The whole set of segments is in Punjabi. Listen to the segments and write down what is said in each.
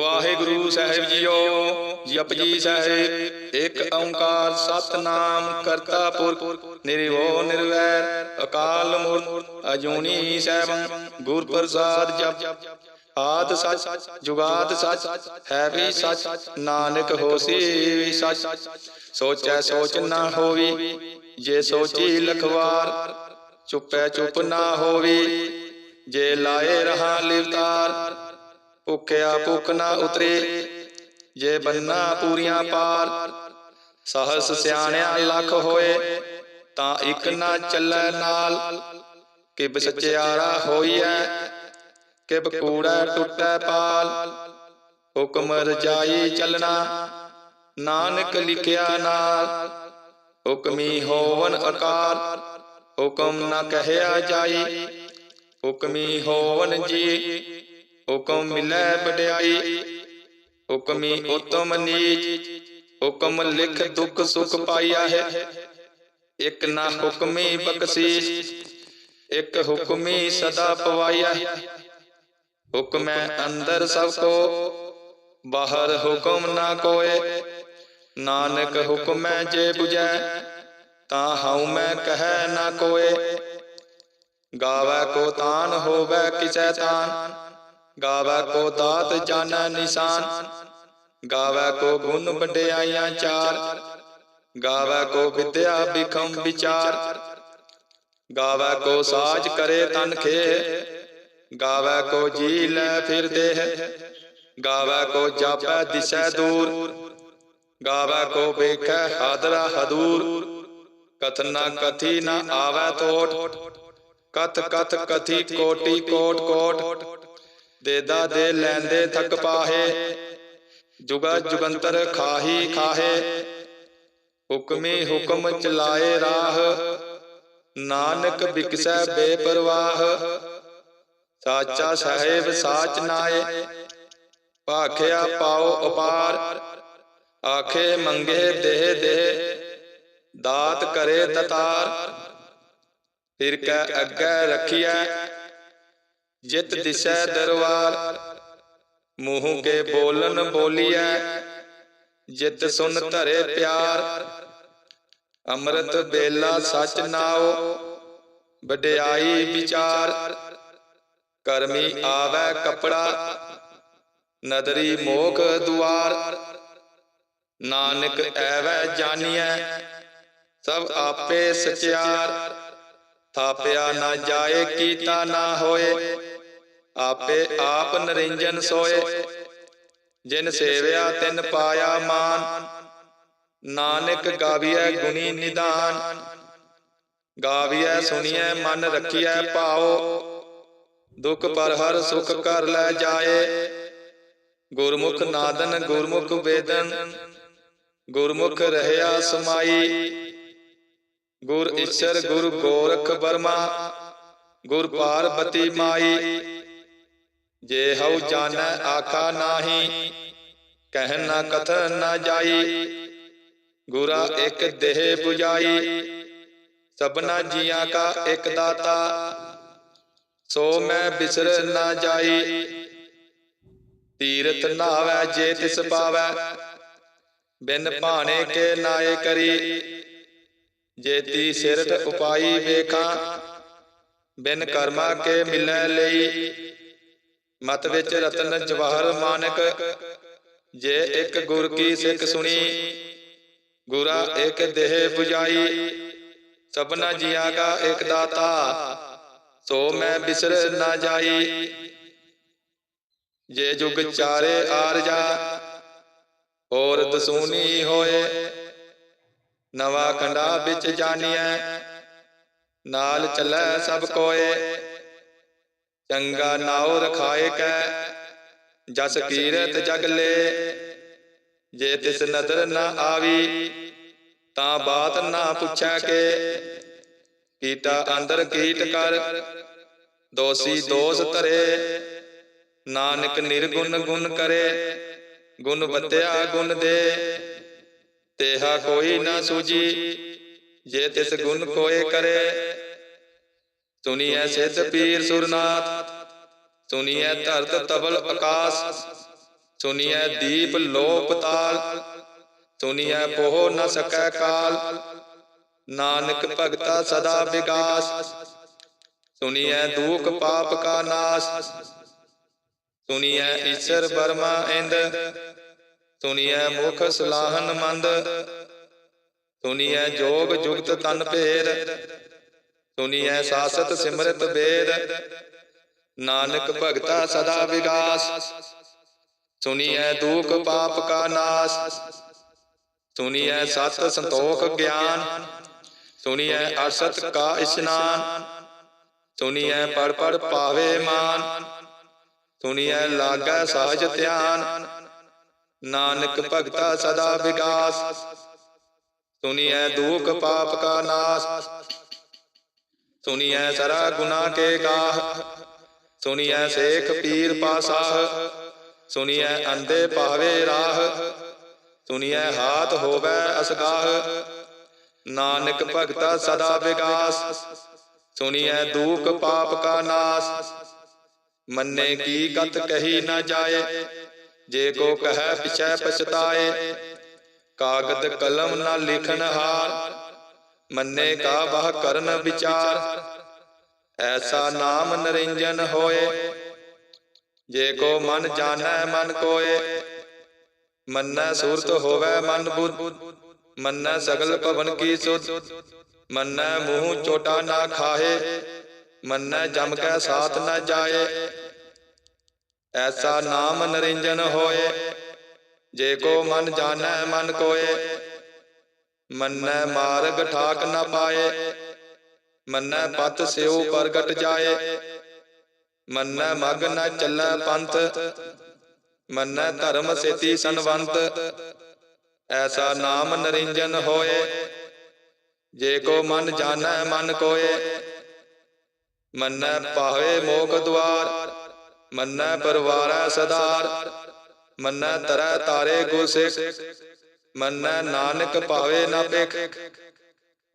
ਵਾਹਿਗੁਰੂ ਸਾਹਿਬ ਜੀਓ, ਜਪਜੀ ਸਾਹਿਬ, ਇੱਕ ਓੰਕਾਰ ਸਤਨਾਮ ਕਰਤਾ ਪੁਰਖ ਨਿਰਭਉ ਨਿਰਵੈਰ, ਅਕਾਲ ਮੂਰਤ ਅਜੂਨੀ ਸੈਭੰ ਗੁਰ ਪ੍ਰਸਾਦ ਜਪ। ਆਦ ਸੱਚ, ਜੁਗਾਦ ਸੱਚ, ਹੈ ਵੀ ਸੱਚ, ਨਾਨਕ ਹੋਸੀ ਵੀ ਸੱਚ। ਸੋਚੈ ਸੋਚ ਨਾ ਹੋਵੀ, ਜੇ ਸੋਚੀ ਲਖਵਾਰ, ਚੁੱਪੈ ਚੁੱਪ ਨਾ ਹੋਵੀ, ਜੇ ਲਾਏ ਰਹਾ ਲਿਵਤਾਰ ਭੁੱਖਿਆ ਭੁੱਖ ਨਾ ਉਤਰੇ ਜੇ ਬੰਨਾ ਪੂਰੀਆਂ ਪਾਰ ਸਹਸ ਸਿਆਣਿਆ ਲੱਖ ਹੋਏ ਤਾਂ ਇੱਕ ਨਾ ਚੱਲੈ ਨਾਲ ਕਿਬ ਸਚਿਆਰਾ ਹੋਈਐ ਕਿਬ ਕੂੜਾ ਟੁੱਟੈ ਪਾਲ। ਹੁਕਮ ਰਜਾਈ ਚੱਲਣਾ ਨਾਨਕ ਲਿਖਿਆ ਨਾਲ। ਹੁਕਮੀ ਹੋਵਨ ਆਕਾਰ ਹੁਕਮ ਨਾ ਕਹਿਆ ਜਾਈ। ਹੁਕਮੀ ਹੋਵਨ ਜੀ। ਹੁਕਮ ਮਿਲੈ ਵਡਿਆਈ, ਹੁਕਮੀ ਉਤਮ ਨੀਚ, ਹੁਕਮ ਲਿਖ ਦੁਖ ਸੁਖ ਪਾਇਆ ਹੈ। ਇਕ ਨਾ ਹੁਕਮੀ ਬਖਸ਼ੀਸ਼, ਇਕ ਹੁਕਮੀ ਸਦਾ ਪਵਾਈਆ ਹੁਕਮੈ ਅੰਦਰ ਸਭ ਕੋ, ਬਾਹਰ ਹੁਕਮ ਨਾ ਕੋਏ। ਨਾਨਕ ਹੁਕਮੈ ਜੇ 부ਜੈ ਤਾਂ ਹਉ ਮੈਂ ਕਹੈ ਨਾ ਕੋਏ। ਗਾਵੈ ਕੋ ਤਾਨ, ਹੋਵੈ ਕਿਸੈ ਤਾਨ। ਗਾਵੈ ਕੋ ਦਾਤ ਜਾਣੈ ਨਿਸ਼ਾਨ, ਗਾਵੈ ਕੋ ਗੁਣ ਵਡਿਆਈਆਂ ਚਾਰ, ਗਾਵੈ ਕੋ ਵਿਦਿਆ ਬਿਖਮ ਵਿਚਾਰ, ਗਾਵੈ ਕੋ ਸਾਜ ਕਰੇ ਤਨ ਖੇ ਗਾਵੈ ਕੋ ਜੀ ਲੈ ਫਿਰ ਦੇਹ, ਗਾਵੈ ਕੋ ਜਾਪੈ ਦਿਸੈ ਦੂਰ, ਗਾਵੈ ਕੋ ਵੇਖੈ ਹਾਦਰਾ ਹਦੂਰ ਕਥਨਾ ਕਥੀ ਨਾ ਆਵੈ ਤੋਟ ਕਥ ਕਥ ਕਥੀ ਕੋਟੀ ਕੋਟ ਕੋਟ ਦੇਦਾ ਦੇ ਲੈਂਦੇ ਥਕ ਪਾਹੇ, ਜੁਗਾ ਜੁਗੰਤਰ ਖਾਹੀ ਖਾਹੇ। ਹੁਕਮੀ ਹੁਕਮ ਚਲਾਏ ਰਾਹ, ਨਾਨਕ ਬਿਕਸੈ ਬੇਪਰਵਾਹ। ਸਾਚਾ ਸਾਹਿਬ ਸਾਚ ਨਾਏ, ਭਾਖਿਆ ਪਾਉ ਅਪਾਰ ਆਖੇ ਮੰਗੇ ਦੇਹ ਦੇਹ ਦਾਤ ਕਰੇ ਤਤਾਰ। ਫਿਰ ਕੈ ਅੱਗੇ ਰੱਖਿਆ ਜਿਤ ਦਿਸੈ ਦਰਬਾਰ। ਮੂੰਹ ਕੇ ਬੋਲਨ ਬੋਲੀਐ। ਜਿਤ ਸੁਨ ਧਰੇ ਪਿਆਰ। ਅੰਮ੍ਰਿਤ ਬੇਲਾ ਸਚ ਨਾਉ ਵਡਿਆਈ ਵਿਚਾਰ। ਕਰਮੀ ਆਵੈ ਕਪੜਾ। ਨਦਰੀ ਮੋਖ ਦੁਆਰ। ਨਾਨਕ ਐਵੈ ਜਾਣੀਐ ਸਭ ਆਪੇ ਸਚਿਆਰ। ਥਾਪਿਆ ਨਾ ਜਾਏ ਕੀਤਾ ਨਾ ਹੋਏ। ਆਪੇ ਆਪ ਨਰਿੰਜਨ ਸੋਏ। ਜਿਨ ਸੇਵਿਆ ਤਿਨ ਪਾਇਆ ਮਾਨ। ਨਾਨਕ ਗਾਵੀਐ ਗੁਣੀ ਨਿਦਾਨ। ਗਾਵੀਐ ਸੁਣੀਐ ਮਨ ਰੱਖੀਐ ਭਾਉ। ਦੁਖ ਪਰ ਹਰ ਸੁਖ ਕਰ ਲੈ ਜਾਏ। ਗੁਰਮੁਖ ਨਾਦਨ ਗੁਰਮੁਖ ਵੇਦਨ। ਗੁਰਮੁਖ ਰਹਿਆ ਸਮਾਈ। ਗੁਰ ਈਸ਼ਰ ਗੁਰ ਗੋਰਖ ਬਰਮਾ ਗੁਰ ਪਾਰਬਤੀ ਮਾਈ। ਜੇ ਹਉ ਜਾਣੈ ਆਖਾ ਨਾਹੀ, ਕਹਿ ਨਾ ਕਥ ਨਾ ਜਾਈ। ਗੁਰਾ ਇੱਕ ਦੇਹ 부ਜਾਈ ਸਭਨਾ ਜੀਆਂ ਕਾ ਇੱਕ ਦਾਤਾ। ਸੋ ਮੈਂ ਬਿਸਰ ਨਾ ਜਾਈ, ਤੀਰਥ ਨਾਵੈ ਜੇ ਤਿਸ ਪਾਵੈ। ਬਿਨ ਭਾਣੇ ਕੇ ਨਾਏ ਕਰੀ, ਜੇਤੀ ਸਿਰਤ ਉਪਾਈ ਵੇਖਾਂ। ਬਿਨ ਕਰਮਾ ਕੇ ਮਿਲੈ ਲਈ ਮਤ ਵਿੱਚ ਰਤਨ ਜਵਾਹਰ ਮਾਨਕ। ਜੇ ਇੱਕ ਗੁਰ ਕੀ ਸਿੱਖ ਸੁਣੀ ਗੁਰਾ ਇੱਕ ਦੇਹ 부ਜਾਈ ਸਭਨਾ ਜੀਆਂ ਕਾ ਇੱਕ ਦਾਤਾ। ਸੋ ਮੈਂ ਬਿਸਰ ਨਾ ਜਾਈ। ਜੇ ਜੁਗ ਚਾਰੇ ਆਰਜਾ ਹੋਰ ਦਸੂਨੀ ਹੋਏ। ਨਵਾ ਖੰਡਾ ਵਿੱਚ ਜਾਣੀਐ ਨਾਲ ਚੱਲੈ ਸਭ ਕੋਏ। ਚੰਗਾ ਨਾਉ ਰਖਾਏ ਕੈ ਜਸ ਕੀਰਤ ਜਗ ਲੇ। ਜੇ ਤਿਸ ਨਦਰ ਨਾ ਆਵੀ ਤਾਂ ਬਾਤ ਨਾ ਪੁੱਛੈ ਕੇ। ਕੀਟਾ ਅੰਦਰ ਕੀਟ ਕਰ ਦੋਸੀ ਦੋਸ ਧਰੇ। ਨਾਨਕ ਨਿਰਗੁਣ ਗੁਣ ਕਰੇ। ਗੁਣ ਬਤਿਆ ਗੁਣ ਦੇ। ਤੇਹਾ ਕੋਈ ਨਾ ਸੂਜੀ ਜੇ ਤਿਸ ਗੁਣ ਕੋਏ ਕਰੇ। ਸੁਨੀਐ ਸਿੱਧ ਪੀਰ ਸੁਰਨਾਥ। ਸੁਨੀਐ ਧਰਤ ਤਬਲ ਆਕਾਸ ਸੁਨੀਐ ਦੀਪ ਲੋਪ ਤਾਲ ਸੁਨੀਐ ਪੋਹ ਨ ਸਕੈ ਕਾਲ। ਨਾਨਕ ਭਗਤਾ ਸਦਾ ਵਿਗਾਸ। ਸੁਨੀਐ ਦੂਖ ਪਾਪ ਕਾ ਨਾਸ। ਸੁਨੀਐ ਈਸ਼ਰ ਬਰਮਾ ਇੰਦ। ਸੁਨੀਐ ਮੁਖ ਸਲਾਹਨ ਮੰਦ। ਸੁਨੀਐ ਜੋਗ ਜੁਗਤ ਤਨ ਭੇਦ ਸੁਨੀਐ ਸਾਸਤ ਸਿਮਰਤ ਵੇਦ ਨਾਨਕ ਭਗਤਾ ਸਦਾ ਵਿਗਾਸ। ਸੁਨੀਐ ਦੂਖ ਪਾਪ ਕਾ ਨਾਸ। ਸੁਨੀਐ ਸਤ ਸੰਤੋਖ ਗਿਆਨ। ਸੁਨੀਐ ਅਸਤ ਕਾ ਇਸ਼ਨਾਨ। ਸੁਨੀਐ ਪੜ ਪੜ ਪਾਵੇ ਮਾਨ। ਸੁਨੀਐ ਲਾਗੈ ਸਹਜ ਧਿਆਨ। ਨਾਨਕ ਭਗਤਾ ਸਦਾ ਵਿਗਾਸ। ਸੁਨੀਐ ਦੁਖ ਪਾਪ ਕਾ ਨਾਸ। ਸੁਨੀਐ ਸਰਾ ਗੁਨਾ ਕੇ ਗਾਹ। ਸੁਨੀਐ ਸੇਖ ਪੀਰ ਪਾਸਾਹ ਸੁਨੀਐ ਅੰਦੇ ਪਾਵੇ ਰਾਹ। ਸੁਨੀਐ ਹਾਥ ਹੋਵੇ ਅਸਗਾਹ। ਨਾਨਕ ਭਗਤਾ ਸਦਾ ਵਿਗਾਸ। ਸੁਨੀਐ ਦੁਖ ਪਾਪ ਕਾ ਨਾਸ। ਮੰਨੇ ਕੀ ਗਤ ਕਹੀ ਨਾ ਜਾਏ। ਜੇ ਕੋ ਕਹੈ ਪਿਛੈ ਪਛਤਾਏ। ਕਾਗਦ ਕਲਮ ਨਾ ਲਿਖਨ ਹਾਰ ਮੰਨੇ ਕਾ ਬਹ ਕਰਨ ਵਿਚਾਰ। ਐਸਾ ਨਾਮ ਨਰਿੰਜਨ ਹੋਏ। ਜੇ ਕੋ ਮਨ ਜਾਣੈ, ਮਨ ਕੋਏ। ਮੰਨੈ ਸੂਰਤ ਹੋਵੇ, ਮਨ ਬੁੱਧ। ਮੰਨੈ ਸਗਲ ਭਵਨ ਕੀ ਸੁਧ। ਮੰਨੈ ਮੂੰਹ ਚੋਟਾ ਨਾ ਖਾਹੇ। ਮੰਨੈ ਜਮ ਕੈ ਸਾਥ ਨਾ ਜਾਏ। ਐਸਾ ਨਾਮ ਨਰਿੰਜਨ ਹੋਏ। ਜੇ ਕੋ ਮਨ ਜਾਣੈ, ਮਨ ਕੋਏ। ਮੰਨੈ ਮਾਰਗ ਠਾਕ ਨ ਪਾਏ। ਮੰਨੈ ਪਤ ਸਿਉ ਪ੍ਰਗਟ ਜਾਏ। ਮੰਨੈ ਮਗ ਨ ਚੱਲੈ ਪੰਥ। ਮੰਨੈ ਧਰਮ ਸੇਤੀ ਸੰਵੰਤ ਐਸਾ ਨਾਮ ਨਰਿੰਜਨ ਹੋਏ। ਜੇ ਕੋ ਮਨ ਜਾਣੈ ਮਨ ਕੋਏ। ਮੰਨੈ ਪਾਵੇ ਮੋਖ ਦੁਆਰ। ਮੰਨੈ ਪਰਵਾਰੈ ਸਦਾਰ। ਮੰਨੈ ਤਰੈ ਤਾਰੇ ਗੁਰ ਸਿੱਖ ਮੰਨੈ ਨਾਨਕ ਭਾਵੇ ਨਾ ਭਿਖ।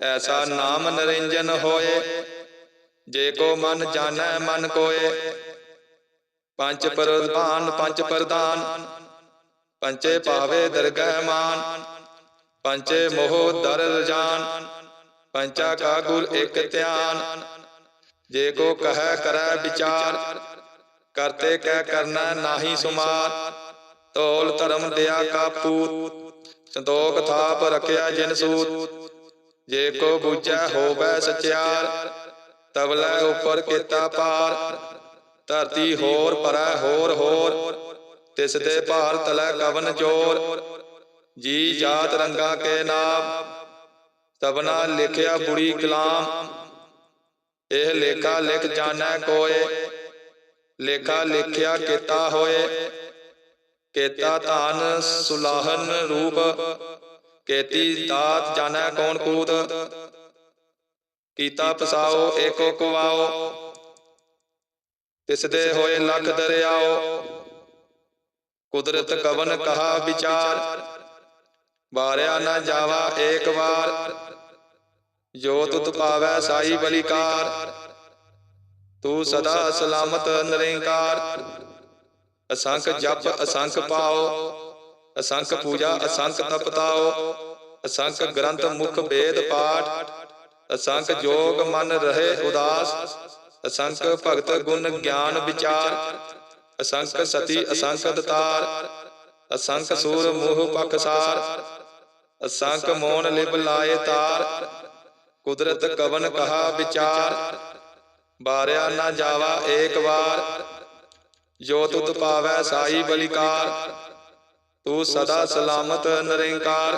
ਐਸਾ ਨਾਮ ਨਰਿੰਜਨ ਹੋਏ। ਜੇ ਕੋ ਮਨ ਜਾਣੈ ਮਨ ਕੋਏ। ਪੰਜ ਪ੍ਰਧਾਨ ਪੰਜ ਪ੍ਰਧਾਨ। ਪੰਚੇ ਪਾਵੇ ਦਰਗਹਿ ਮਾਨ। ਪੰਚੇ ਮੋਹ ਦਰ ਰਜਾਨ ਪੰਚਾ ਕਾ ਗੁਰ ਇਕ ਧਿਆਨ। ਜੇ ਕੋ ਕਹੈ ਕਰੈ ਵਿਚਾਰ। ਕਰਤੇ ਕਹਿ ਕਰਨਾ ਨਾਹੀ ਸੁਮਾਰ। ਤੋਲ ਧਰਮ ਦਿਆ ਕਾ ਪੂਤ। ਸੰਤੋਖ ਥਾਪ ਰਖਿਆ ਜਿਨ ਸੂਤ। ਜੇ ਕੋ ਬੁਝੈ ਹੋਵੈ ਸਚਿਆਰ ਤਬਲੇ ਉਪਰ ਕੀਤਾ ਪਾਰ ਧਰਤੀ ਹੋਰ ਪਰੈ ਹੋਰ ਹੋਰ, ਤਿਸ ਦੇ ਭਾਰ ਤਲੈ ਕਵਨ ਜੋਰ ਜੀ ਜਾਤ ਰੰਗਾ ਕੇ ਨਾਮ ਤਬਨਾ ਲਿਖਿਆ ਬੁਰੀ ਕਲਾਮ। ਇਹ ਲੇਖਾ ਲਿਖ ਜਾਣੈ ਕੋਏ, ਲੇਖਾ ਲਿਖਿਆ ਕੀਤਾ ਹੋਏ। ਕੇਤਾ ਧਾਨ ਸੁਲਾਹਨ ਰੂਪ। ਕੇਤੀ ਦਾਤ ਜਾਣੈ ਕੌਣ ਕੂਤ। ਕੀਤਾ। ਪਸਾਓ ਏਕੋ ਕਵਾਓ। ਤਿਸ ਦੇ ਹੋਏ ਲੱਖ ਦਰਿਆਓ ਕੁਦਰਤ ਕਵਨ ਕਹਾ ਵਿਚਾਰ। ਬਾਰਿਆ ਨਾ ਜਾਵਾ ਏਕ ਵਾਰ। ਜੋ ਤੁਤ ਪਾਵੈ ਸਾਈ ਬਲਿਕਾਰ। ਤੂੰ ਸਦਾ ਸਲਾਮਤ ਨਿਰੰਕਾਰ। ਅਸੰਖ ਜਪ ਅਸੰਖ ਪਾਓ ਅਸੰਖ ਪੂਜਾ ਅਸੰਖ ਤਪਤਾਓ ਅਸੰਖ ਗ੍ਰੰਥ ਮੁਖ ਵੇਦ ਪਾਠ ਅਸੰਖ ਜੋਗ ਮਨ ਰਹੇ ਉਦਾਸ ਅਸੰਖ ਭਗਤ ਗੁਣ ਗਿਆਨ ਵਿਚਾਰ ਅਸੰਖ ਸਤੀ ਅਸੰਖ ਦਤਾਰ ਅਸੰਖ ਸੂਰ ਮੋਹ ਪਖਸਾਰ ਅਸੰਖ ਮੋਨ ਲਿਬ ਲਾਏ ਤਾਰ ਕੁਦਰਤ ਕਵਨ ਕਹਾ ਵਿਚਾਰ ਬਾਰਿਆ ਨਾ ਜਾਵਾ ਏਕ ਵਾਰ ਜੋ ਤੁਤ ਪਾਵੈ ਸਾਈ ਬਲਿਕਾਰ ਤੂੰ ਸਦਾ ਸਲਾਮਤ ਨਿਰੰਕਾਰ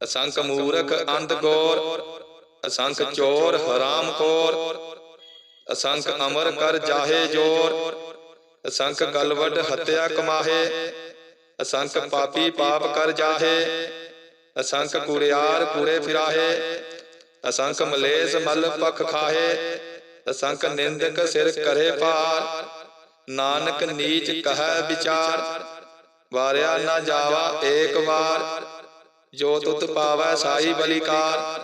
ਅਸੰਖ ਮੂਰਖ ਅੰਧ ਗੋਰ ਅਸੰਖ ਚੋਰ ਹਰਾਮ ਖੋਰ ਅਸੰਖ ਅਮਰ ਕਰ ਜਾਹੇ ਜੋਰ ਅਸੰਖ ਗਲਵਡ ਹੱਤਿਆ ਕਮਾਹੇ ਅਸੰਖ ਪਾਪੀ ਪਾਪ ਕਰ ਜਾਹੇ ਅਸੰਖ ਕੁੜਿਆਰ ਕੂੜੇ ਫਿਰਾਹੇ ਅਸੰਖ ਮਲੇਸ ਮਲ ਪਖ ਖਾਹੇ ਅਸੰਖ ਨਿੰਦਕ ਸਿਰ ਕਰੇ ਪਾਰ ਨਾਨਕ ਨੀਚ ਕਹੈ ਵਿਚਾਰ ਵਾਰਿਆ ਨਾ ਜਾਵਾ ਏਕ ਵਾਰ। ਜੋ ਤੁਤ ਪਾਵੈ ਸਾਈ ਬਲਿਕਾਰ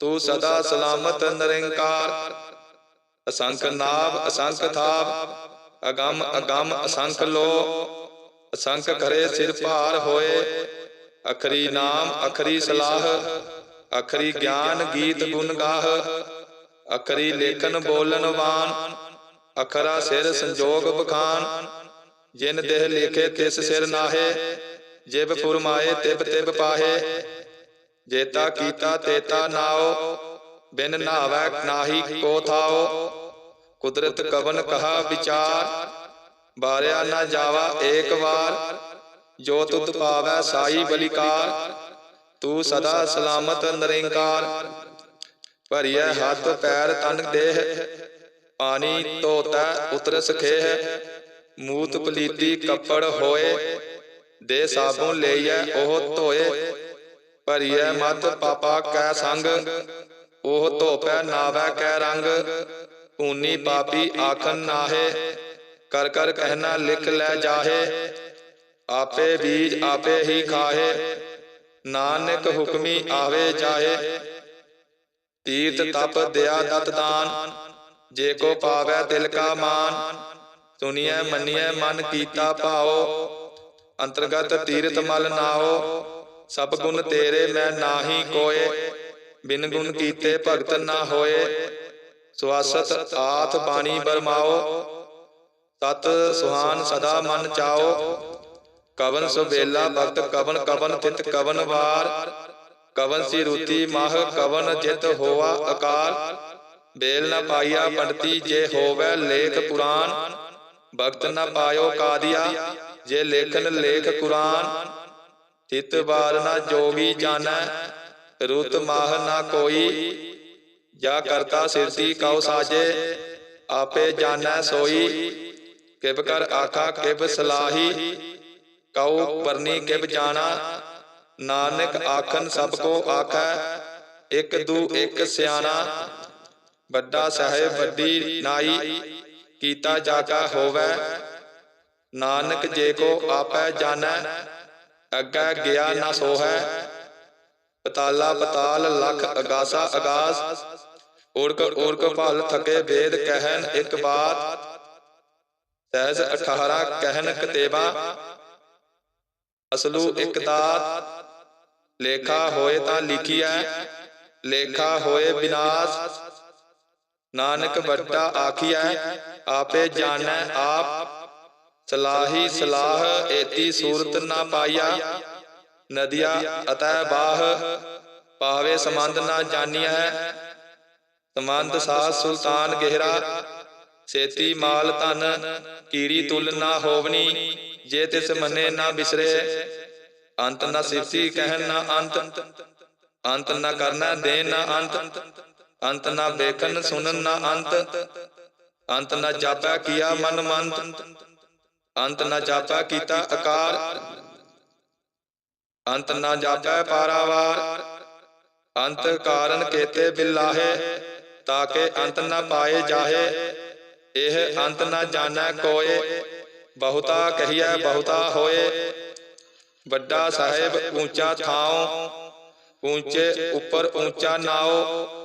ਤੂੰ ਸਦਾ ਸਲਾਮਤ ਨਿਰੰਕਾਰ। ਅਸੰਖ ਨਾਭ ਅਸੰਖ ਥਾਪ ਅਗੰਮ ਅਗੰਮ ਅਸੰਖ ਲੋ। ਅਸੰਖ ਕਰੇ ਸਿਰ ਭਾਰ ਹੋਏ ਅਖਰੀ ਨਾਮ ਅਖਰੀ ਸਲਾਹ ਅਖਰੀ ਗਿਆਨ ਗੀਤ ਗੁਣ ਗਾਹ। ਅਖਰੀ ਲੇਖਨ ਬੋਲਨ ਵਾਨ ਅਖਰਾ ਸਿਰ ਸੰਜੋਗ ਬਖਾਨ, ਜਿਨ ਦੇਹ ਲਿਖੇ ਤਿਸ ਸਿਰ ਨਾਹੇ, ਜਿਬ ਫੁਰਮਾਏ ਤਿਬ ਤਿਬ ਪਾਹੇ। ਜੇਤਾ ਕੀਤਾ ਤੇਤਾ ਨਾਓ ਬਿਨ ਨਾਵੈ ਨਾਹੀ ਕੋ ਥਾਓ ਕੁਦਰਤ ਕਵਨ ਕਹਾ ਵਿਚਾਰ, ਬਾਰਿਆ ਨਾ ਜਾਵਾ ਏਕ ਵਾਰ। ਜੋ ਤੁਧ ਪਾਵੈ ਸਾਈ ਬਲਿਕਾਰ, ਤੂੰ ਸਦਾ ਸਲਾਮਤ ਨਿਰੰਕਾਰ। ਭਰੀਐ ਹੱਥ, ਪੈਰ, ਤਨ, ਦੇਹ ਪਾਣੀ ਧੋਤਾ ਉਤਰਸ ਖੇਹ, ਮੂਤ ਪਲੀਤੀ ਕੱਪੜ ਹੋਏ, ਦੇ ਸਾਬੁਨ ਲਈਐ, ਉਹ ਧੋਏ। ਭਰੀਐ ਮਤ ਪਾਪਾ ਕੈ ਸੰਗ, ਉਹ ਧੋਪੈ ਨਾਵੈ ਕੈ ਰੰਗ। ਊਨੀ ਪਾਪੀ ਆਖਨ ਨਾਹੇ, ਕਰ ਕਰ ਕਹਿਣਾ ਲਿਖ ਲੈ ਜਾਹੇ। ਆਪੇ ਬੀਜ ਆਪੇ ਹੀ ਖਾਹੇ, ਨਾਨਕ ਹੁਕਮੀ ਆਵੇ ਜਾਹੇ। ਤੀਰਥ ਤਪ ਦਿਆ ਦਤ ਦਾਨ ਜੇ ਕੋ ਪਾਵੈ ਦਿਲ ਕਾ ਮਾਨ, ਸੁਣੀਐ, ਮੰਨੀਐ, ਮਨ ਕੀਤਾ ਭਾਓ ਅੰਤਰਗਤ ਤੀਰਥ ਮਲ ਨਾਓ ਸਭ ਗੁਣ ਤੇਰੇ ਮੈਂ ਨਾਹੀ ਕੋਏ, ਬਿਨ ਗੁਣ ਕੀਤੇ ਭਗਤ ਨਾ ਹੋਏ, ਸੁਆਸਤ ਆਥ ਬਾਣੀ ਬਰਮਾਓ ਤਤ ਸੁਹਾਨ ਸਦਾ ਮਨ ਚਾਓ ਕਵਨ ਸੁਬੇਲਾ ਭਗਤ ਕਵਨ ਕਵਨ ਤਿਤ ਕਵਨ ਵਾਰ, ਕਵਨ ਸੀ ਰੂਤੀ ਮਾਹ ਕਵਨ ਜਿਤ ਹੋਵਾ ਅਕਾਲ ਬੇਲ ਨ ਪਾਈਆ ਪੰਡਤੀ ਜੇ ਹੋਵੇ ਲੇਖ ਪੁਰਾਨ ਭਗਤ ਨ ਪਾਇਓ ਕਾਦੀਆ, ਜੇ ਲੇਖਨ ਲੇਖ ਕੁਰਾਨ। ਤਿਤ ਬਾਰ ਨ ਜੋਗੀ ਜਾਣੈ, ਰੁਤ ਮਾਹ ਨਾ ਕੋਈ। ਜਾ ਕਰਤਾ ਸਿਰਤੀ ਕਉ ਸਾਜੇ, ਆਪੇ ਜਾਣੈ ਸੋਈ। ਕਿਬ ਕਰ ਆਖਾ ਕਿਬ ਸਲਾਹੀ, ਕਉ ਪਰਨੀ ਕਿਬ ਜਾਣਾ। ਨਾਨਕ ਆਖਨ ਸਭ ਕੋ ਆਖੈ, ਇਕ ਦੂ ਇਕ ਸਿਆਣਾ। ਵੱਡਾ ਸਾਹਿਬ ਵੱਡੀ ਨਾਈ ਕੀਤਾ ਜਾਗਾ ਹੋਵੇ। ਨਾਨਕ ਜੇ ਕੋ ਆਪੈ ਜਾਣੈ ਅੱਗੇ ਗਿਆ ਨਾ ਸੋਹੈ। ਪਤਾਲਾ ਪਤਾਲ ਲਖ ਅਗਾਸਾ ਅਗਾਸ ਓੜਕ ਓੜਕ ਭਲ ਥਕੇ ਵੇਦ ਕਹਿਨ ਇੱਕ ਬਾਤ। ਸਹਿਜ 18 ਕਹਿਨ ਕਤੇਬਾ। ਅਸਲੂ ਇੱਕ ਦਾਤ। ਲੇਖਾ ਹੋਏ ਤਾਂ ਲਿਖੀਐ। ਲੇਖਾ ਹੋਏ ਬਿਨਾਸ਼। ਨਾਨਕ ਵੱਡਾ ਆਖੀਐ ਆਪੇ ਜਾਣੈ ਆਪ। ਸਲਾਹੀ ਸਲਾਹ ਏਤੀ ਸੂਰਤ ਨਾ ਪਾਈਆ। ਨਦੀਆ ਅਤੈ ਬਾਹ। ਪਾਵੇ ਸੰਬੰਧ ਨਾ ਜਾਣੀਐ। ਸੰਬੰਧ ਸਾਧ ਸੁਲਤਾਨ ਗਹਿਰਾ। ਸੇਤੀ ਮਾਲ ਧਨ ਕੀੜੀ ਤੁਲ ਨਾ ਹੋਵਨੀ ਜੇ ਤਿਸ ਮੰਨੇ ਨਾ ਬਿਸਰੇ। ਅੰਤ ਨਾ ਸਿਫਤੀ ਕਹਿਣ ਨਾ ਅੰਤ। ਅੰਤ। ਨਾ ਕਰਨਾ ਦੇਣ ਨਾ ਅੰਤ। ਅੰਤ ਨਾ ਵੇਖਣ ਸੁਣਨ ਨਾ ਅੰਤ। ਅੰਤ। ਨਾ ਜਾਪਾ ਕੀਆ ਮਨ ਮੰਤ। ਅੰਤ ਨਾ ਜਾਪਾ ਕੀਤਾ ਆਕਾਰ ਅੰਤ ਨਾ ਜਾਪੈ ਪਾਰਾਵਾਰ ਅੰਤ ਕਾਰਨ ਕੇਤੇ ਬਿਲਾਹੇ ਤਾਕੇ ਅੰਤ ਨਾ ਪਾਏ ਜਾਹੇ। ਇਹ ਅੰਤ ਨਾ ਜਾਣੈ ਕੋਏ। ਬਹੁਤਾ ਕਹੀਐ ਬਹੁਤਾ ਹੋਏ। ਵੱਡਾ ਸਾਹਿਬ ਉੱਚਾ ਥਾਉ। ਉੱਚੇ ਉੱਪਰ ਉੱਚਾ ਨਾਉ।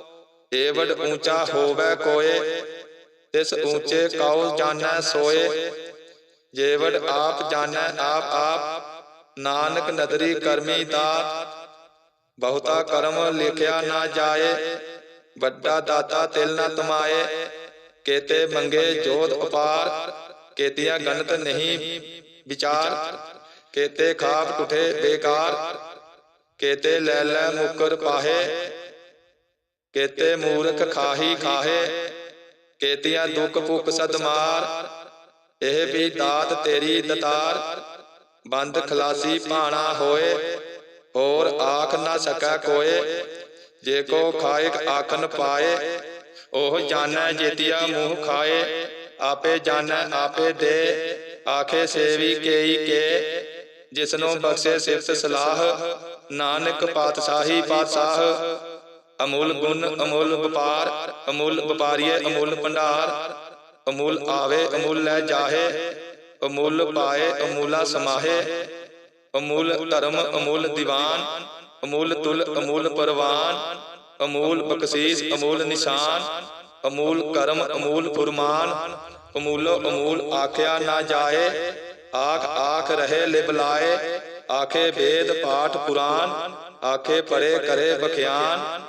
ਏਵਡ ਉੱਚਾ ਹੋਵੇ ਕੋਏ ਤਿਸ ਉੱਚੇ ਕਉ ਜਾਣੈ ਸੋਏ। ਜੇਵਡ ਆਪ ਜਾਣੈ ਆਪ ਆਪ। ਨਾਨਕ ਨਦਰੀ ਕਰਮੀ ਦਾਤ। ਬਹੁਤਾ ਕਰਮ ਲਿਖਿਆ ਨਾ ਜਾਏ। ਵੱਡਾ ਦਾਤਾ ਤਿਲ ਨਾ ਤਮਾਏ। ਕੇਤੇ ਮੰਗੇ ਜੋਤ ਅਪਾਰ ਕੇਤੀਆਂ ਗਨਤ ਨਹੀਂ ਵਿਚਾਰ। ਕੇਤੇ ਖਾਪ ਟੁਠੇ ਬੇਕਾਰ। ਕੇਤੇ ਲੈ ਲੈ ਮੁਕਰ ਪਾਹੇ। ਕੇਤੇ ਮੂਰਖ ਖਾਹੀ ਖਾਹੇ, ਕੇਤੀਆਂ ਦੁੱਖ ਭੁੱਖ ਸਦ ਮਾਰ, ਇਹ ਵੀ ਦਾਤ ਤੇਰੀ ਦਤਾਰ। ਬੰਦ ਖਲਾਸੀ ਭਾਣਾ ਹੋਏ, ਹੋਰ ਆਖ ਨਾ ਸਕੈ ਕੋਏ। ਜੇ ਕੋ ਖਾਇਕ ਆਖਨ ਪਾਏ, ਉਹ ਜਾਣੈ ਜੇਤੀਆ ਮੂੰਹ ਖਾਏ। ਆਪੇ ਜਾਣੈ, ਆਪੇ ਦੇ, ਆਖੇ ਸੇਵੀ ਕੇਈ ਕੇ। ਜਿਸਨੂੰ ਬਖਸ਼ੇ ਸਿਫਤ ਸਲਾਹ, ਨਾਨਕ ਪਾਤਸ਼ਾਹੀ ਪਾਤਸ਼ਾਹ। ਅਮੁੱਲ ਗੁਣ, ਅਮੁੱਲ ਵਪਾਰ, ਅਮੁੱਲ ਵਪਾਰੀਏ, ਅਮੁੱਲ ਭੰਡਾਰ। ਅਮੁੱਲ ਆਵੇ, ਅਮੁੱਲ ਲੈ ਜਾਹੇ। ਅਮੁੱਲ ਪਾਏ, ਅਮੁੱਲਾ ਸਮਾਹੇ। ਅਮੁੱਲ ਧਰਮ, ਅਮੁੱਲ ਦੀਵਾਨ। ਅਮੁੱਲ ਤੁਲ, ਅਮੁੱਲ ਪਰਵਾਨ। ਅਮੂਲ ਬਖਸ਼ੀਸ, ਅਮੂਲ ਨਿਸ਼ਾਨ। ਅਮੂਲ ਕਰਮ, ਅਮੂਲ ਫੁਰਮਾਨ। ਅਮੂਲੋ ਅਮੂਲ ਆਖਿਆ ਨਾ ਜਾਏ। ਆਖ ਆਖ ਰਹੇ ਲਿਬਲਾਏ ਆਖੇ ਵੇਦ ਪਾਠ ਪੁਰਾਨ। ਆਖੇ ਪਰੇ ਕਰੇ ਬਖਿਆਨ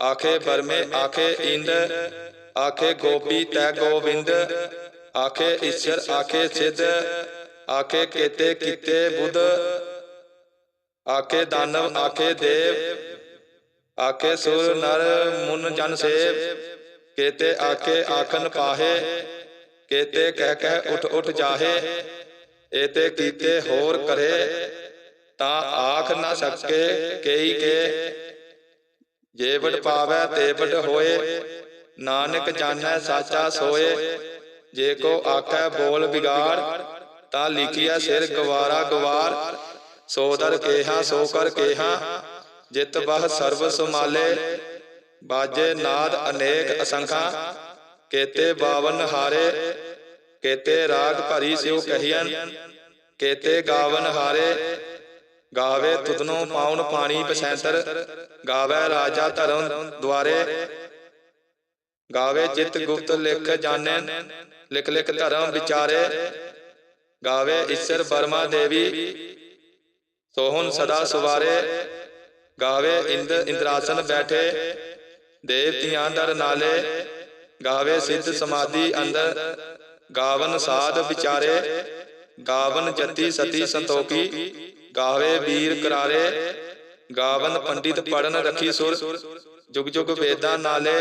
ਆਖੇ ਬਰਮੇ ਆਖੇ ਇੰਦ ਆਖੇ ਗੋਪੀ ਤੈ ਗੋਬਿੰਦ ਆਖੇ ਈਸ਼ਰ ਆਖੇ ਸਿੱਧ ਆਖੇ ਕੇਤੇ ਕੀਤੇ ਬੁੱਧ ਆਖੇ ਦਾਨਵ ਆਖੇ ਦੇਵ ਆਖੇ ਸੁਰ ਨਰ ਮੁਨ ਜਨ ਸੇਵ ਕੇਤੇ ਆਖੇ ਆਖਨ ਪਾਹੇ ਕੇਤੇ ਕਹਿ ਕਹਿ ਉਠ ਉਠ ਜਾਹੇ ਏਤੇ ਕੀਤੇ ਹੋਰ ਕਰੇ ਤਾਂ ਆਖ ਨਾ ਸਕੇ ਕਈ ਕੇ ਜੇ ਵਡ ਪਾਵੈ ਤੇ ਵਡ ਹੋਏ ਨਾਨਕ ਜਾਣੈ ਸਾਚਾ ਸੋਏ। ਜੇ ਕੋ ਆਖੈ ਬੋਲ ਵਿਗਾੜ ਤਾਂ ਲਿਖਿਆ ਸਿਰ ਗਵਾਰਾ ਗਵਾਰ ਸੋ ਦਰ ਕੇਹਾ ਸੋ ਕਰ ਕੇਹਾ ਜਿਤ ਬਹ ਸਰਬ ਸਮਾਲੇ ਬਾਜੇ ਨਾਦ ਅਨੇਕ ਅਸੰਖਾ। ਕੇਤੇ ਬਾਵਨ ਹਾਰੇ। ਕੇਤੇ ਰਾਗ ਭਰੀ ਸਿਉ ਕਹੀਐਨ। ਕੇਤੇ ਗਾਵਨ ਹਾਰੇ। ਗਾਵੇ ਤੁਧਨੋ ਪਾਉਣ ਪਾਣੀ ਬਸੈਂਤਰ ਗਾਵੇ ਰਾਜਾ ਧਰਮ ਦੁਆਰੇ। ਗਾਵੇ ਚਿਤ ਗੁਪਤ ਲਿਖ ਜਾਣੈ, ਲਿਖ ਲਿਖ ਧਰਮ ਵਿਚਾਰੇ। ਗਾਵੇ ਈਸ਼ਰ ਬਰਮਾ ਦੇਵੀ, ਸੋਹਣ ਸਦਾ ਸੁਵਾਰੇ। ਗਾਵੇ ਇੰਦ ਇੰਦਰਾਸਨ ਬੈਠੇ, ਦੇਵਤਿਆਂ ਦਰ ਨਾਲੇ। ਗਾਵੇ ਸਿੱਧ ਸਮਾਧੀ ਅੰਦਰ, ਗਾਵਨ ਸਾਧ ਵਿਚਾਰੇ। ਗਾਵਨ ਜਤੀ ਸਤੀ ਸੰਤੋਖੀ। ਗਾਵੇ ਵੀਰ ਕਰਾਰੇ ਗਾਵਨ ਪੰਡਿਤ ਪੜਨ ਰੱਖੀ ਸੁਰ ਜੁਗ ਜੁਗ ਵੇਦਾਂ ਨਾਲੇ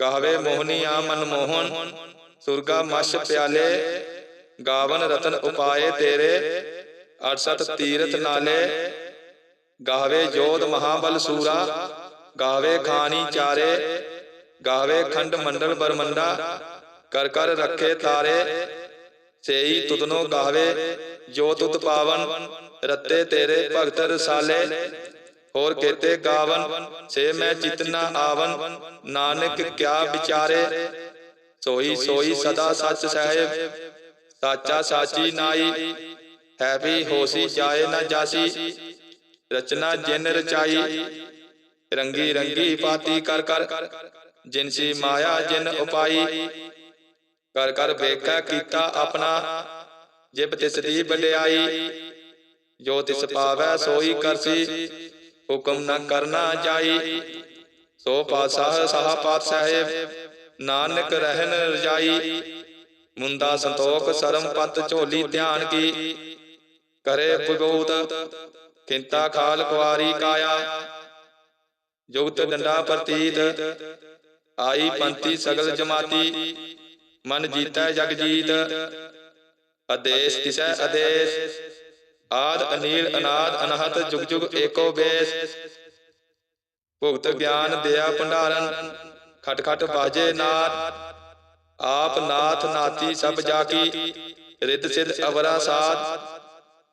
ਗਾਵੇ ਮੋਹਨੀਆ ਮਨ ਮੋਹਨ ਸੁਰਗਾ ਮਛ ਪਿਆਲੇ ਗਾਵਨ ਰਤਨ ਉਪਾਏ ਤੇਰੇ 68 ਤੀਰਥ ਨਾਲੇ ਗਾਵੇ ਜੋਧ ਮਹਾਬਲ ਸੂਰਾ ਗਾਵੇ ਖਾਨੀ ਚਾਰੇ ਗਾਵੇ ਖੰਡ ਮੰਡਲ ਬਰਮੰਡਾ ਕਰ ਕਰ ਰੱਖੇ ਤਾਰੇ ਸੇਈ ਤੁਧਨੋ ਗਾਵੇ ਜੋ ਤੁਧ ਪਾਵਨ, ਰਤੇ ਤੇਰੇ ਭਗਤ ਰਸਾਲੇ, ਹੋਰ ਕੇਤੇ ਗਾਵਨ, ਸੇ ਮੈਂ ਚਿਤਨਾ ਆਵਨ, ਨਾਨਕ ਕਿਆ ਵਿਚਾਰੇ। ਸੋਈ ਸੋਈ ਸਦਾ ਸੱਚ ਸਹਿਬ, ਸਾਚਾ ਸਾਚੀ ਨਾਈ ਹੈ ਵੀ ਹੋਸੀ ਜਾਏ ਨਾ ਜਾਸੀ, ਰਚਨਾ ਜਿਨ ਰਚਾਈ, ਰੰਗੀ ਰੰਗੀ ਪਾਤੀ ਕਰ ਕਰ ਜਿਨਸੀ ਮਾਇਆ ਜਿਨ ਉਪਾਈ, ਕਰ ਕਰ ਵੇਖੈ ਕੀਤਾ ਆਪਣਾ ਜਿਬ ਤਿਸ ਦੀ ਵਡਿਆਈ ਜੋ ਤਿਸ ਪਾਵੈ ਸੋਈ ਕਰਸੀ ਹੁਕਮ ਨ ਕਰਨਾ ਜਾਈ। ਸੋ ਪਾਤਸ਼ਾਹ ਸਾਹ ਪਾਤ ਸਾਹਿਬ ਨਾਨਕ ਰਹਿਨ ਰਜਾਈ। ਮੁੰਦਾ ਸੰਤੋਖ ਸਰਮ ਪਤ ਝੋਲੀ ਧਿਆਨ ਕੀ। ਕਰੇ ਭਗਉਤ ਕਿੰਤਾ ਖਾਲ ਕੁਆਰੀ ਕਾਇਆ। ਜੁਗਤ ਡੰਡਾ ਪ੍ਰਤੀਤ ਆਈ ਪੰਤੀ ਸਗਲ ਜਮਾਤੀ। ਮਨ ਜੀਤੈ ਜਗ ਜੀਤ ਆਦੇਸ਼ ਤਿਸੈ ਆਦੇਸ਼। ਆਦ ਅਨੀਲ ਅਨਾਦ ਅਨਹਤ ਜੁਗ ਜੁਗ ਏਕੋ ਬੇਸ ਭੁਗਤ ਗਿਆਨ ਦਿਆ ਭੰਡਾਰਨ। ਖਟ ਖਟ ਬਾਜੇ ਨਾਦ ਆਪ ਨਾਥ ਨਾਤੀ ਸਭ ਜਾ ਕੀ ਰਿੱਧ ਸਿਧ ਅਵਰਾ ਸਾਧ।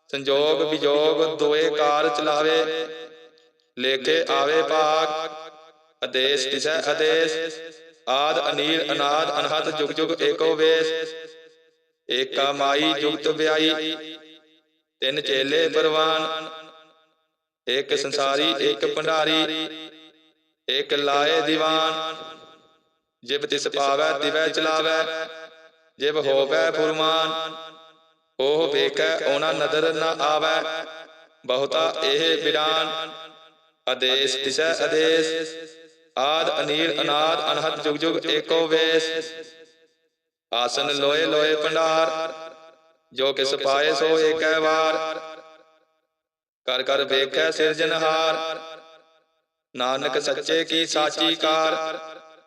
ਸੰਜੋਗ ਵਿਜੋਗ ਦੋਏ ਕਾਰ ਚਲਾਵੇ। ਲੇਖੇ ਆਵੇ ਭਾਗ। ਆਦੇਸ਼ ਤਿਸੈ ਆਦੇਸ਼। ਆਦ ਅਨੀਲ ਅਨਾਦ ਅਨਹਤ ਜੁਗ ਜੁਗ ਏਕੋ ਵੇਸ। ਏਕਾ ਮਾਈ ਜੁਗਤ ਵਿਆਈ, ਤਿੰਨ ਚੇਲੇ ਪਰਵਾਨ। ਇੱਕ ਸੰਸਾਰੀ, ਇੱਕ ਭੰਡਾਰੀ, ਇੱਕ ਲਾਏ ਦੀਵਾਨ। ਜਿਬ ਤਿਸ ਪਾਵੈ, ਤਿਵੈ ਚਲਾਵੈ, ਜਿਬ ਹੋਵੈ ਫੁਰਮਾਨ। ਉਹ ਵੇਖੈ, ਉਹਨਾਂ ਨਦਰ ਨਾ ਆਵੈ, ਬਹੁਤਾ ਇਹ ਬਿਰਾਨ ਆਦੇਸ਼ ਤਿਸੈ ਆਦੇਸ਼। ਆਦ ਅਨੀਲ ਅਨਾਦ ਅਨਹਦ ਜੁਗ ਜੁਗ ਏਕੋ ਵੇਸ। ਆਸਨ ਲੋਏ ਲੋਏ ਭੰਡਾਰ, ਜੋ ਕਿਸ ਪਾਏ ਸੋ ਏਕੈ ਵਾਰ। ਕਰ ਕਰ ਵੇਖੈ ਸਿਰਜਨਹਾਰ ਨਾਨਕ ਸੱਚੇ ਕੀ ਸਾਚੀ ਕਾਰ।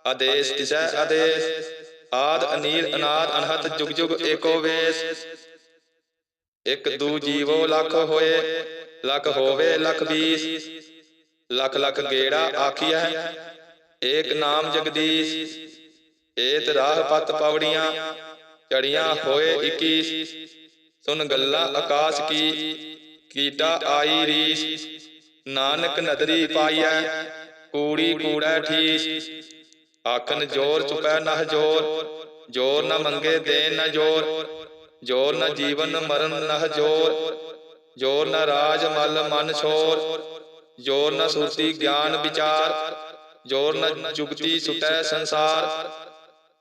ਆਦੇਸ਼ ਤਿਸੈ ਆਦੇਸ਼, ਆਦ ਅਨੀਲ ਅਨਾਦ ਅਨਹਤ ਜੁਗ ਜੁਗ ਏਕੋ ਵੇਸ। ਇਕ ਦੂ ਜੀਵੋ ਲੱਖ ਹੋਏ, ਲਖ ਹੋਵੇ ਲੱਖ ਬੀਸ। ਲਖ ਲੱਖ ਗੇੜਾ ਆਖੀਐ, ਏਕ ਨਾਮ ਜਗਦੀਸ਼। ਏਤ ਰਾਹ ਪਤ ਪਵੜੀਆਂ, ਚੜੀਆਂ ਹੋਏ 21 ਸੁਨ ਗੱਲਾਂ ਆਕਾਸ਼ ਕੀ, ਕੀਟਾ ਆਈ ਰੀਸ। ਨਾਨਕ ਨਦਰੀ ਪਾਈਐ, ਕੂੜੀ ਕੂੜੈ ਠੀਸ। ਆਖਨ ਜੋਰ ਚੁਪੈ ਨਹ ਜੋਰ ਜੋਰ ਨ ਮੰਗੇ ਦੇ ਨ ਜੋਰ ਜੋਰ ਨ ਜੀਵਨ ਮਰਨ ਨਹ ਜੋਰ ਜੋਰ ਨ ਰਾਜ ਮਲ ਮਨ ਛੋਰ, ਜੋਰ ਨ ਸੁਰਤੀ ਗਿਆਨ ਵਿਚਾਰ, ਜੋਰ ਨ ਜੁਗਤੀ ਸੁਟੈ ਸੰਸਾਰ।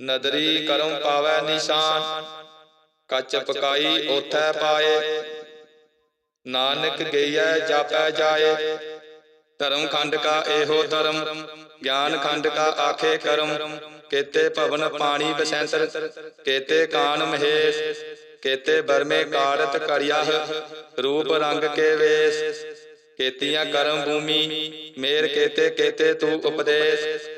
ਨਦਰੀ ਕਰਮ ਪਾਵੈ ਨਿਸ਼ਾਨ। ਕੱਚ ਪਕਾਈ ਉਥੈ ਪਾਏ। ਨਾਨਕ ਗਈਐ ਜਾਪੈ ਜਾਏ। ਧਰਮ ਖੰਡ ਕਾ ਇਹੋ ਧਰਮ। ਗਿਆਨ ਖੰਡ ਕਾ ਆਖੇ ਕਰਮ। ਕੇਤੇ ਭਵਨ ਪਾਣੀ ਬਸੈਂਤਰ। ਕੇਤੇ ਕਾਨ ਮਹੇਸ਼। ਕੇਤੇ ਬਰਮੇ ਕਾੜਤ ਕਰਿਆਹ ਰੂਪ ਰੰਗ ਕੇ ਵੇਸ। ਕੇਤੀਆਂ ਕਰਮ ਭੂਮੀ। ਮੇਰ ਕੇਤੇ ਕੇਤੇ ਤੂ ਉਪਦੇਸ਼।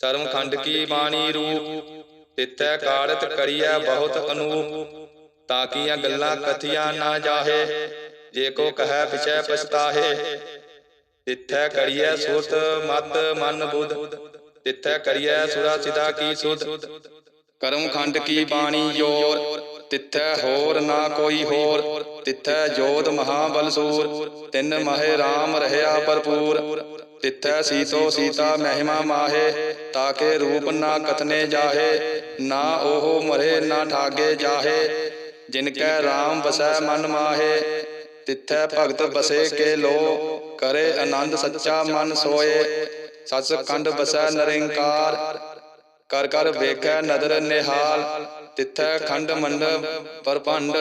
ਧਰਮ ਖੰਡ ਕੀ ਬਾਣੀ ਰੂਪ, ਤਿੱਥੈ ਕਾੜਤ ਕਰੀਐ ਬਹੁਤ ਅਨੂਪ, ਤਾਂ ਕੀਆਂ ਗੱਲਾਂ ਕਥੀਆਂ ਨਾ ਜਾਹੇ, ਜੇ ਕੋ ਕਹੈ ਪਿਛੈ ਪਛਤਾਹੇ। ਤਿੱਥੈ ਕਰੀਐ ਸੁਰਤ ਮਤ ਮਨ ਬੁੱਧ, ਤਿੱਥੈ ਕਰੀਐ ਸੁਰਾ ਸਿਦਾ ਕੀ ਸੁਧ। ਕਰਮ ਖੰਡ ਕੀ ਬਾਣੀ ਜੋਰ, ਤਿੱਥੈ ਹੋਰ ਨਾ ਕੋਈ ਹੋਰ, ਤਿੱਥੈ ਜੋਤ ਮਹਾਬਲ ਸੂਰ, ਤਿੰਨ ਮਹੇ ਰਾਮ ਰਹਿਆ ਭਰਪੂਰ। ਤਿੱਥੈ ਸੀਤੋ ਸੀਤਾ ਮਹਿਮਾ ਮਾਹੇ, ਤਾਕੇ ਰੂਪ ਨਾ ਕਥਨੇ ਜਾਹੇ, ਨਾ ਉਹ ਮਰੇ ਨਾ ਠਾਗੇ ਜਾਹੇ ਜਿਨ ਕੈ RAM ਵਸੈ ਮਨ ਮਾਹੇ, ਤਿੱਥੈ ਭਗਤ ਬਸੇ ਕੇ ਲੋ, ਕਰੇ ਆਨੰਦ ਸੱਚਾ ਮਨ ਸੋਏ, ਸਚ ਕੰਡ ਬਸੈ ਨਰਿੰਕਾਰ, ਕਰ ਕਰ ਵੇਖੈ ਨਦਰ ਨਿਹਾਲ, ਤਿੱਥੈ ਖੰਡ ਮੰਡ ਪਰਪੰਡ,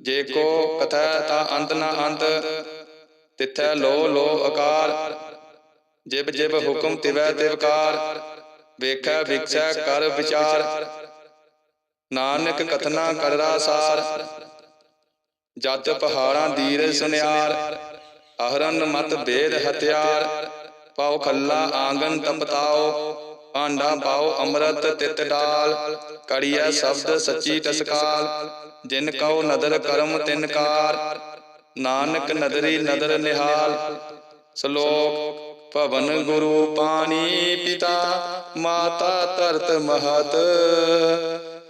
ਜੇ ਕੋ ਕਥੈ ਤਾ ਅੰਤ ਨਾ ਅੰਤ ਤਿਥੈ ਲੋ ਲੋ ਆਕਾਰ ਜਿਬ ਜਿਬ ਹੁਕਮ ਤਿਵੈ ਤਿਵਕਾਰ ਵੇਖੈ ਵਿਖਸੈ ਕਰ ਵਿਚਾਰ। ਨਾਨਕ ਕਥਨਾ ਕਰਰਾ ਸਾਰ ਜਤ ਪਹਾੜਾਂ ਦੀਰ ਸੁਨਿਆਰ, ਅਹਰਨ ਮਤ ਬੇਦ ਹਥਿਆਰ। ਪਾਉ ਖੱਲਾ ਆਂਗਨ ਤਪਤਾਓ, ਭਾਂਡਾ ਪਾਉ ਅੰਮ੍ਰਿਤ ਤਿਤ ਡਾਲ। ਕੜੀਐ ਸ਼ਬਦ ਸੱਚੀ ਟਸਕਾਲ, ਜਿਨ ਕਉ ਨਦਰ ਕਰਮ ਤਿਨਕਾਰ ਨਾਨਕ ਨਦਰੀ ਨਦਰ ਨਿਹਾਲ ਸ਼ਲੋਕ ਭਵਨ ਗੁਰੂ ਪਾਣੀ ਪਿਤਾ ਮਾਤਾ ਧਰਤ ਮਹਤ।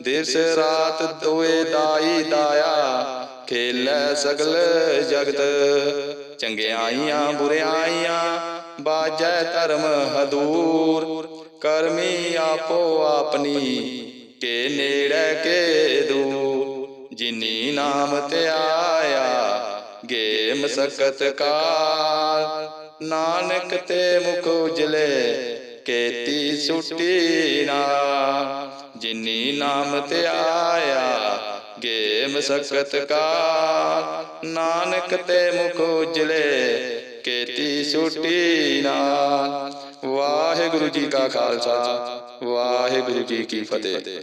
ਦਿਸ ਰਾਤ ਦੋਏ ਦਾਈ ਦਾਇਆ ਖੇਲੈ ਸਗਲ ਜਗਤ। ਚੰਗਿਆਈਆਂ ਬੁਰਿਆਈਆਂ ਬਾਜੈ ਧਰਮ ਹਦੂਰ। ਕਰਮੀ ਆਪੋ ਆਪਣੀ। ਕੇ ਨੇੜੇ ਕੇ ਦੂਰ। ਜਿਨੀ ਨਾਮ ਤੇ ਆਇਆ ਗੇ ਮਸਕਤ ਕਾਲ। ਨਾਨਕ ਤੇ ਮੁਖ ਉਜਲੇ ਕੇਤੀ ਸੁਟੀ ਨਾ ਜਿਨੀ ਨਾਮ ਤੇ ਆਇਆ ਗੇ ਮਸਕਤ ਕਾਲ। ਨਾਨਕ ਤੇ ਮੁਖ ਉਜਲੇ ਕੇਤੀ ਸੁਟੀ ਨਾ ਵਾਹਿਗੁਰੂ ਜੀ ਕਾ ਖਾਲਸਾ ਵਾਹਿਗੁਰੂ ਜੀ ਕੀ ਫਤਿਹ।